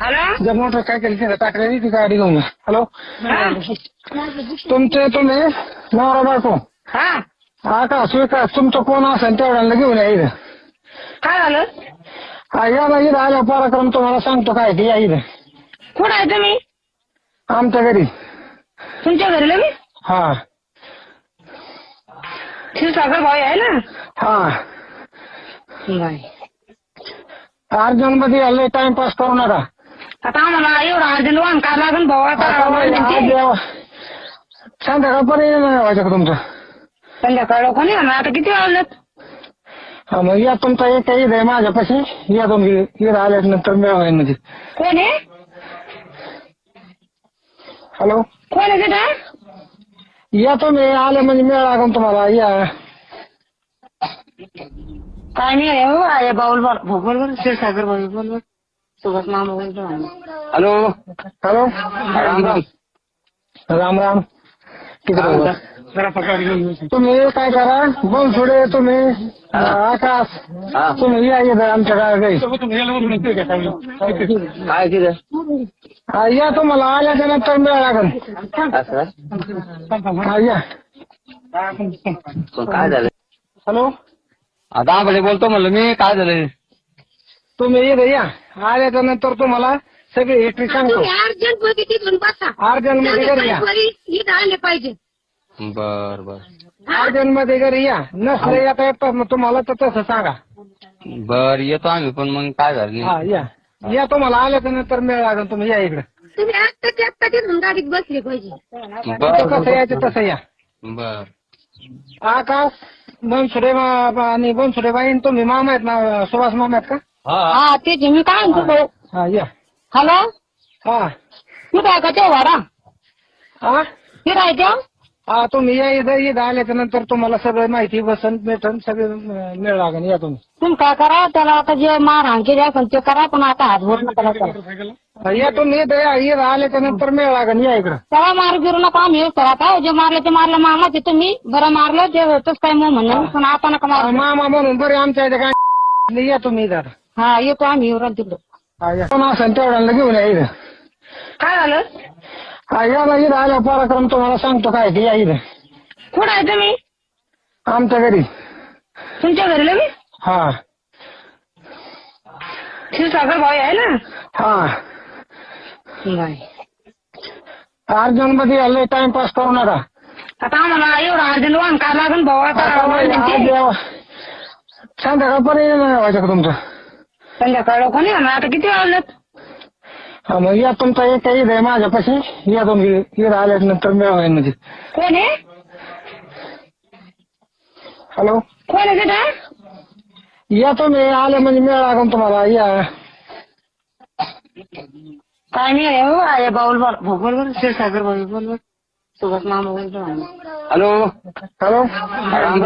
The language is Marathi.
हॅलो जर मोटर काय केली टाकलेली ती गाडी घेऊन हॅलो तुमचे तुम्ही नवरा बायको? का? स्वीकार तुमचं कोण असेल तेवढ्याला घेऊन या इथं. काय झालं? हा या ना इथं आल्या पराक्रम तुम्हाला सांगतो काय ते या इथं. कुठं आहे तुम्ही? आमच्या घरी. तुमच्या घरी लगे हा. क्षीरसागर भाऊ आहे ना? हा. नाही अर्जंटमध्ये आले टाइमपास करू नका. आता आम्हाला एवढं वाहन काय लागेल भाऊ आता संध्याकाळपर्यंत नाही व्हायचं का तुमचं. संध्याकाळ कोणी आता किती वाजलेत हा मग या तुमचा एक ईद आहे माझ्यापाशी. या तुम्ही ईद आल्यानंतर मिळवा म्हणजे. कोण आहे? हॅलो? कोण आहे तिथं? या तुम्ही आले म्हणजे मिळ लागून तुम्हाला या. काय नाही आहे हो बाऊल बरोबर क्षीरसागर भाऊ बरोबर सुभाष मामा बरोबर हॅलो. हॅलो. राम राम. राम राम. काय बघा. तुम्ही काय करा? बनसोडे तुम्ही. आकाश. हा. तुम्ही या इथं आमच्या गावी. काय तिथं? हा, या तुम्हाला. आल्याच्यानंतर मिळ लागेल. असं? हा या. मग काय झालं? हॅलो. आता आम्हाला बोलतो म्हणलं मी. काय झालं? तुम्ही इथं या. आल्याच्यानंतर तुम्हाला सगळी हिस्ट्री सांगतो. तुम्ही अर्जंटमध्ये तिथून बसा. अर्जंटमध्ये घरी या. इथं आले पाहिजे. बर बर. अर्जंटमध्ये घरी या. नसलं येता येतात मग तुम्हाला तर तसं सांगा. बर येतो आम्ही पण मग काय झालं हा या. या तुम्हाला आल्याच्यानंतर मिळ लागेल तुम्ही. या इकडे. तुम्ही आत्ताच्या आत्ता तिथून गाडीत बसले पाहिजे. बर कसं यायचं तसं या. बर. आकाश बनसुडे मा- आणि बनसुडे बाई आणि तुम्ही मामा आहेत ना सुभाष मामा आहेत का? हा. मी काय म्हणतो भाऊ? हा या. हॅलो? हा. कुठं आहे का ते वाडा? हा? ते हा तुम्ही या इथं इथं आल्याच्यानंतर तुम्हाला सगळं माहिती बसन भेटन सगळं मिळ लागेल या तुम्ही. तुम्ही काय करा त्याला आता जे मारहाण केली असेल ते करा पण आता हात बोट नका करा. हा, या तुम्ही इथं या इथं आल्याच्यानंतर मिळ लागेल या इकडं. त्याला मार गिरू नका आम्ही हेच करा. आता जे मारलं ते मारलं मामाचे तुम्ही? बरं मारलं ते होतच काय मग म्हणणं पण आता नका हा, मार मामा म्हणून बरे आमच्या इथे काय या तुम्ही इथं आता. हा येतो आम्ही येऊ या कोण असेल तेवढ्याला घेऊन या इथं. काय झालं? हा या ना इथं आल्या पराक्रम तुम्हाला सांगतो काय ते या इथं. कुठं आहे तुम्ही? आमच्या घरी. तुमच्या घरी लगे हा. क्षीरसागर भाऊ आहे ना? हा. नाही. अर्जंटमध्ये आले टाइमपास करू नका. आता आम्हाला एवढं अर्जंट वाहन काय लागेल भाऊ आता नाही, संध्याकाळपर्यंत नाही व्हायचं का तुमचं. संध्याकाळ कोणी येणार आता किती वाजलेत हा मग या तुमचा एक ईद आहे माझ्यापाशी. या तुम्ही ईद आल्यानंतर मिळवा म्हणजे. कोण आहे? हॅलो? कोण आहे तिथं? या तुम्ही आले म्हणजे मिळ लागून तुम्हाला. या. काय नाही आहे हो आहे बाऊल बोल भाऊ बरोबर क्षीरसागर भाऊ बरोबर सुभाष मामा हॅलो? हॅलो?